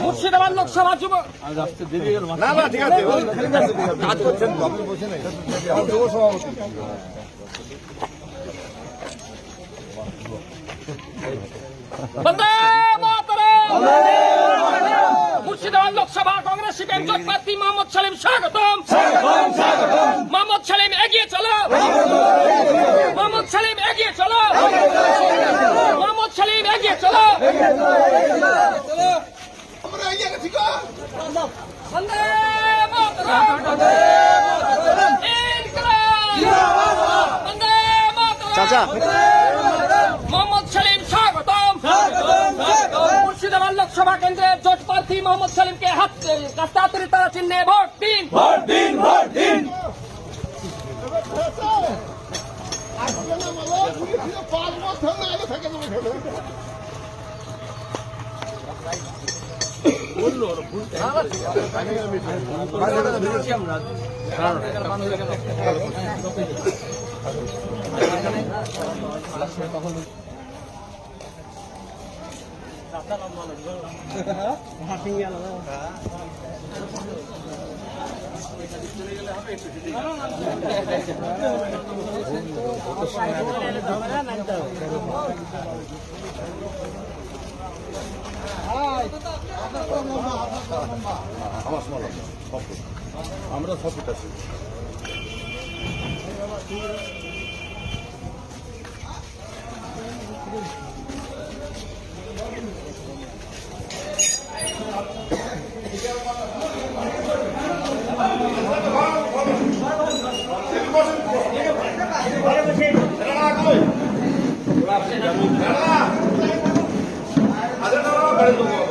মুর্শিদাবাদ লোকসভা যুব না না ঠিক আছে কাজ করছেন তো আপনি বসে নেই আমার যুব সভাপতি মুর্শিদাবাদ লোকসভা কংগ্রেস শিবির জোট প্রার্থী মোহাম্মদ সালিম স্বাগতম! মোহাম্মদ সালিম এগিয়ে চলো! মোহাম্মদ সালিম এগিয়ে চলো! মোহাম্মদ সালিম এগিয়ে চলো! চাচা। মোহাম্মদ সালিম স্বাগতম। মুর্শিদাবাদ লোকসভা কেন্দ্রের জোট প্রার্থী মোহাম্মদ সালিমকে হাত রাস্তা হাতের তারা চিহ্নে ভোট দিন। ভোট দিন ভোট দিন। পাঁচ বছর না আগে থেকে আমার সময় লাগবে আমরা সফিট আছি আরে না